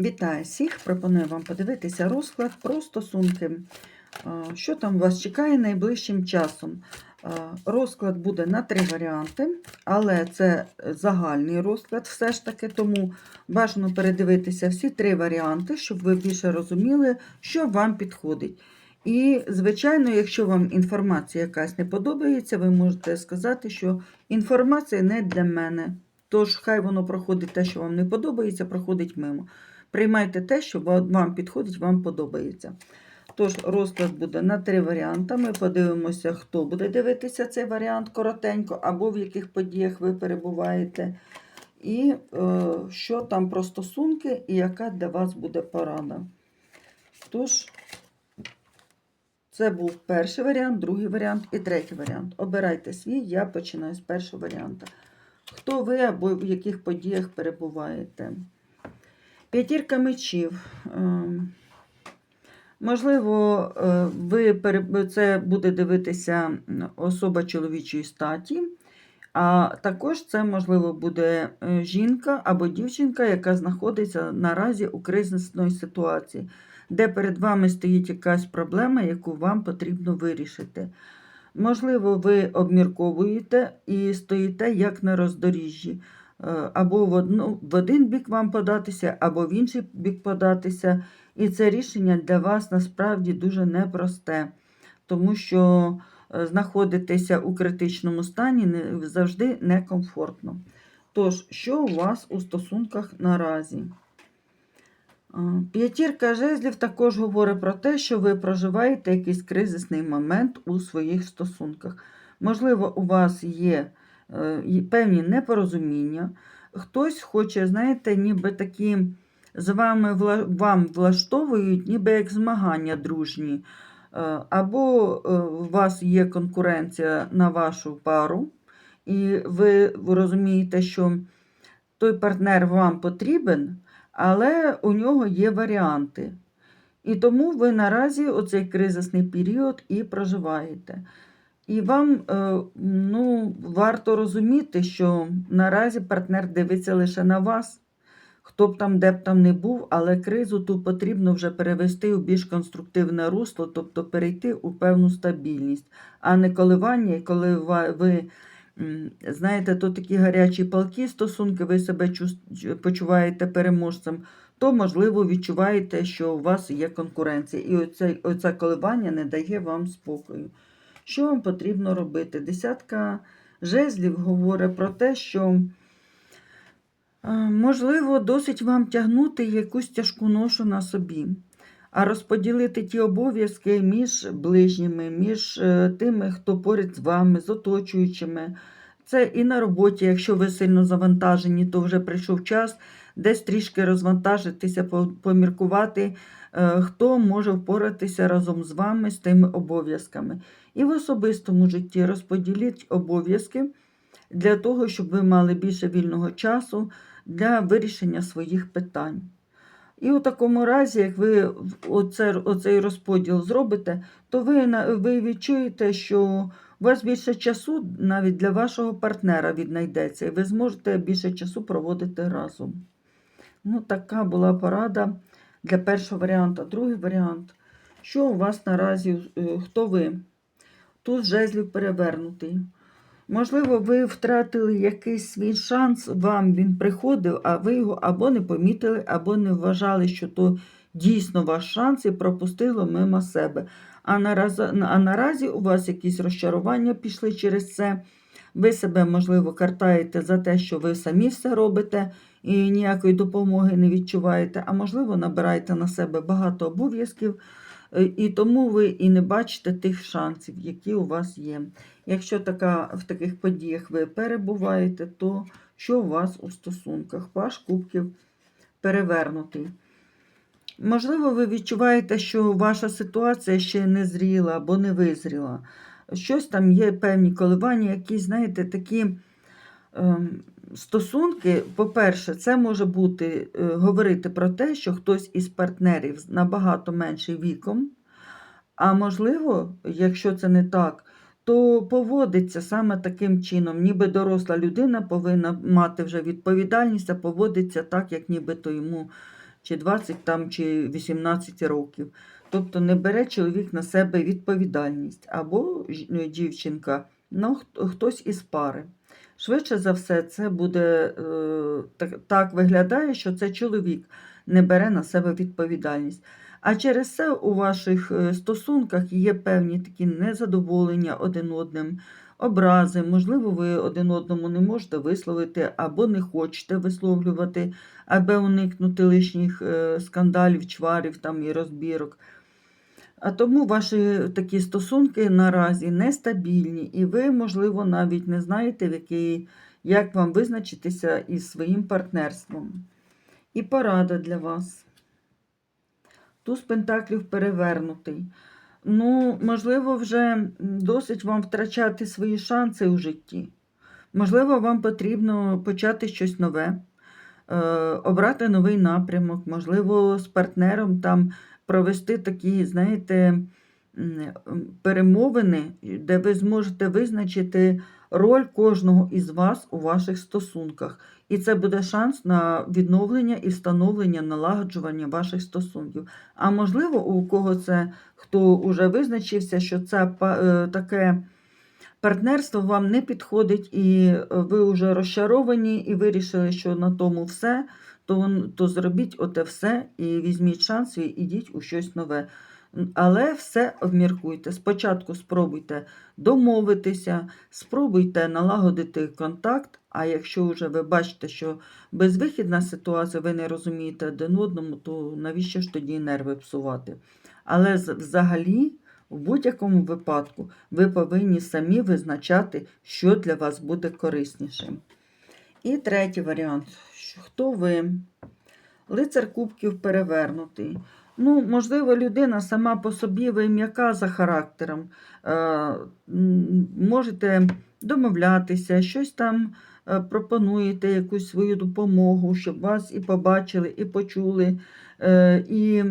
Вітаю всіх! Пропоную вам подивитися розклад про стосунки. Що там вас чекає найближчим часом? Розклад буде на три варіанти, але це загальний розклад все ж таки, тому бажано передивитися всі три варіанти, щоб ви більше розуміли, що вам підходить. І, звичайно, якщо вам інформація якась не подобається, ви можете сказати, що інформація не для мене. Тож, хай воно проходить те, що вам не подобається, проходить мимо. Приймайте те, що вам підходить, вам подобається. Тож, розклад буде на три варіанти. Ми подивимося, хто буде дивитися цей варіант коротенько, або в яких подіях ви перебуваєте, і е, що там про стосунки, і яка для вас буде порада. Тож, це був перший варіант, другий варіант і третій варіант. Обирайте свій, я починаю з першого варіанту. Хто ви або в яких подіях перебуваєте? П'ятірка мечів. Ем, Можливо, е, ви це буде дивитися особа чоловічої статі, а також це, можливо, буде е, жінка або дівчинка, яка знаходиться наразі у кризисної ситуації, де перед вами стоїть якась проблема, яку вам потрібно вирішити. Можливо, ви обмірковуєте і стоїте як на роздоріжжі. Е, Або в, одну, в один бік вам податися, або в інший бік податися. І це рішення для вас насправді дуже непросте, тому що е, знаходитися у критичному стані завжди некомфортно. Тож, що у вас у стосунках наразі? П'ятірка жезлів також говорить про те, що ви проживаєте якийсь кризисний момент у своїх стосунках. Можливо, у вас є е, певні непорозуміння. Хтось хоче, знаєте, ніби такі з вами вам влаштовують, ніби як змагання дружні. Е, Або е, у вас є конкуренція на вашу пару, і ви розумієте, що той партнер вам потрібен, але у нього є варіанти. І тому ви наразі оцей кризисний період і проживаєте. І вам е, ну, варто розуміти, що наразі партнер дивиться лише на вас, хто б там, де б там не був, але кризу ту потрібно вже перевести у більш конструктивне русло, тобто перейти у певну стабільність, а не коливання, коли ви. Знаєте, то такі гарячі палки стосунки, ви себе почуваєте переможцем, то, можливо, відчуваєте, що у вас є конкуренція. І оце, оце коливання не дає вам спокою. Що вам потрібно робити? Десятка жезлів говорить про те, що, е, можливо, досить вам тягнути якусь тяжку ношу на собі, а розподілити ті обов'язки між ближніми, між е, тими, хто поряд з вами, з оточуючими. Це і на роботі, якщо ви сильно завантажені, то вже прийшов час десь трішки розвантажитися, поміркувати, хто може впоратися разом з вами з тими обов'язками. І в особистому житті розподіліть обов'язки для того, щоб ви мали більше вільного часу для вирішення своїх питань. І у такому разі, як ви оце, оцей розподіл зробите, то ви, ви відчуєте, що у вас більше часу навіть для вашого партнера віднайдеться, і ви зможете більше часу проводити разом. Ну, така була порада для першого варіанту. Другий варіант. Що у вас наразі, е, хто ви? Тут жезлів перевернутий. Можливо, ви втратили якийсь свій шанс, вам він приходив, а ви його або не помітили, або не вважали, що то дійсно ваш шанс і пропустило мимо себе. А наразі, а наразі у вас якісь розчарування пішли через це. Ви себе, можливо, картаєте за те, що ви самі все робите і ніякої допомоги не відчуваєте, а можливо, набираєте на себе багато обов'язків, е, і тому ви і не бачите тих шансів, які у вас є. Якщо така, в таких подіях ви перебуваєте, то що у вас у стосунках? Паш кубків перевернутий. Можливо, ви відчуваєте, що ваша ситуація ще не зріла або не визріла. Щось там є певні коливання, якісь, знаєте, такі ем, стосунки. По-перше, це може бути е, говорити про те, що хтось із партнерів набагато менший віком. А можливо, якщо це не так, то поводиться саме таким чином, ніби доросла людина повинна мати вже відповідальність, а поводиться так, як нібито йому чи 20 там, чи 18 років. Тобто не бере чоловік на себе відповідальність або ну, дівчинка, ну, хтось із пари. Швидше за все, це буде е, так, так виглядає, що це чоловік не бере на себе відповідальність. А через це у ваших е, стосунках є певні такі незадоволення один одним, образи. Можливо, ви один одному не можете висловити або не хочете висловлювати, аби уникнути лишніх е, скандалів, чварів там і розбірок. А тому ваші такі стосунки наразі нестабільні, і ви, можливо, навіть не знаєте, в який, як вам визначитися із своїм партнерством. І порада для вас. Туз пентаклів перевернутий. Ну, можливо, вже досить вам втрачати свої шанси у житті. Можливо, вам потрібно почати щось нове, е, обрати новий напрямок, можливо, з партнером там провести такі, знаєте, перемовини, де ви зможете визначити роль кожного із вас у ваших стосунках. І це буде шанс на відновлення і встановлення, налагоджування ваших стосунків. А можливо, у кого це хто вже визначився, що це е, таке партнерство вам не підходить, і е, ви вже розчаровані, і вирішили, що на тому все, то, то зробіть оте все і візьміть шанс і ідіть у щось нове. Але все обміркуйте. Спочатку спробуйте домовитися, спробуйте налагодити контакт. А якщо вже ви бачите, що безвихідна ситуація, ви не розумієте один одному, то навіщо ж тоді нерви псувати? Але взагалі, в будь-якому випадку, ви повинні самі визначати, що для вас буде кориснішим. І третій варіант. Хто ви? Лицар кубків перевернутий. Ну, можливо, людина сама по собі ви м'яка за характером. Е, можете домовлятися, щось там е, пропонуєте, якусь свою допомогу, щоб вас і побачили, і почули, е, і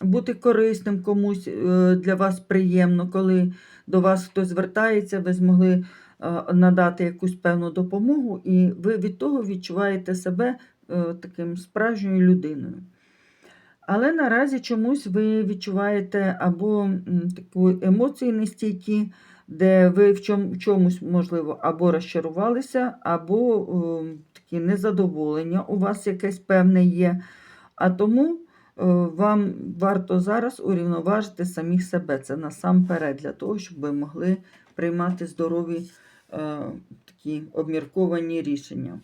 бути корисним комусь е, для вас приємно, коли до вас хтось звертається, ви змогли надати якусь певну допомогу, і ви від того відчуваєте себе е, таким справжньою людиною. Але наразі чомусь ви відчуваєте або м, таку емоції нестійкі, де ви в чомусь, можливо, або розчарувалися, або о, такі незадоволення у вас якесь певне є. А тому е, вам варто зараз урівноважити самих себе. Це насамперед для того, щоб ви могли приймати здорові е, такі обмірковані рішення.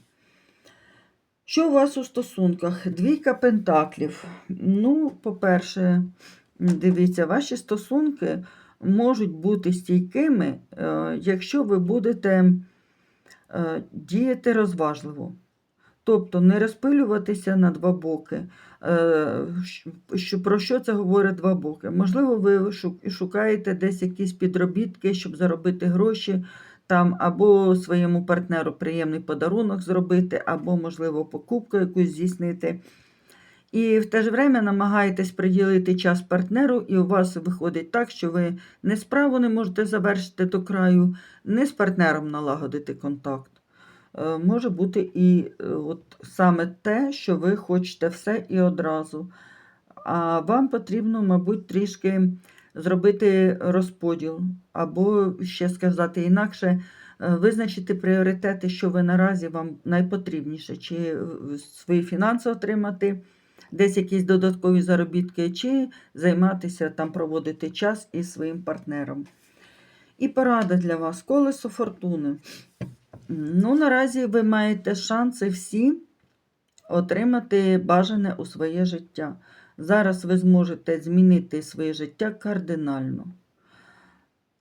Що у вас у стосунках? Двійка пентаклів. Ну, по-перше, дивіться, ваші стосунки можуть бути стійкими, е, якщо ви будете е, діяти розважливо. Тобто не розпилюватися на два боки. Е, про що це говорить два боки? Можливо, ви шукаєте десь якісь підробітки, щоб заробити гроші, там, або своєму партнеру приємний подарунок зробити, або, можливо, покупку якусь здійснити. І в те ж время намагаєтесь приділити час партнеру, і у вас виходить так, що ви не справу не можете завершити до краю, не з партнером налагодити контакт. Е, Може бути і е, от саме те, що ви хочете все і одразу. А вам потрібно, мабуть, трішки зробити розподіл, або ще сказати інакше, е, визначити пріоритети, що ви наразі вам найпотрібніше, чи е, свої фінанси отримати, десь якісь додаткові заробітки, чи займатися там, проводити час із своїм партнером. І порада для вас колесо фортуни. Ну, наразі ви маєте шанси всі отримати бажане у своє життя. Зараз ви зможете змінити своє життя кардинально.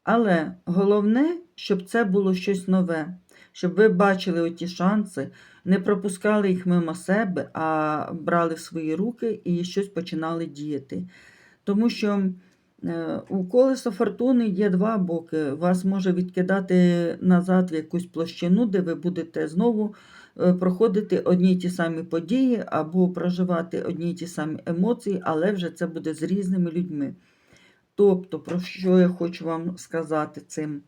Але головне, щоб це було щось нове, щоб ви бачили оті шанси, не пропускали їх мимо себе, а брали в свої руки і щось починали діяти. Тому що е, у колеса фортуни є два боки. Вас може відкидати назад в якусь площину, де ви будете знову проходити одні й ті самі події або проживати одні й ті самі емоції, але вже це буде з різними людьми. Тобто, про що я хочу вам сказати цим?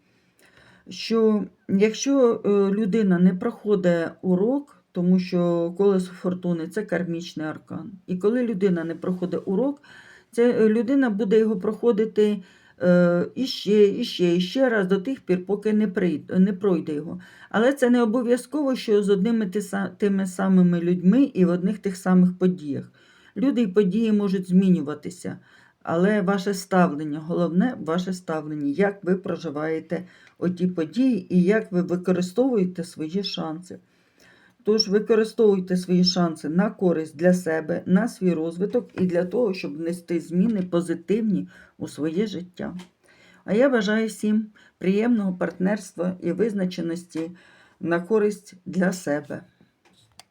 Що якщо е, людина не проходить урок, тому що колесо фортуни це кармічний аркан. І коли людина не проходить урок, це е, людина буде його проходити е, іще, іще, іще раз до тих пір, поки не, прийде, не пройде його. Але це не обов'язково, що з одними тими самими людьми і в одних тих самих подіях. Люди і події можуть змінюватися, але ваше ставлення, головне ваше ставлення, як ви проживаєте оті події і як ви використовуєте свої шанси. Тож використовуйте свої шанси на користь для себе, на свій розвиток і для того, щоб внести зміни позитивні у своє життя. А я бажаю всім приємного партнерства і визначеності на користь для себе.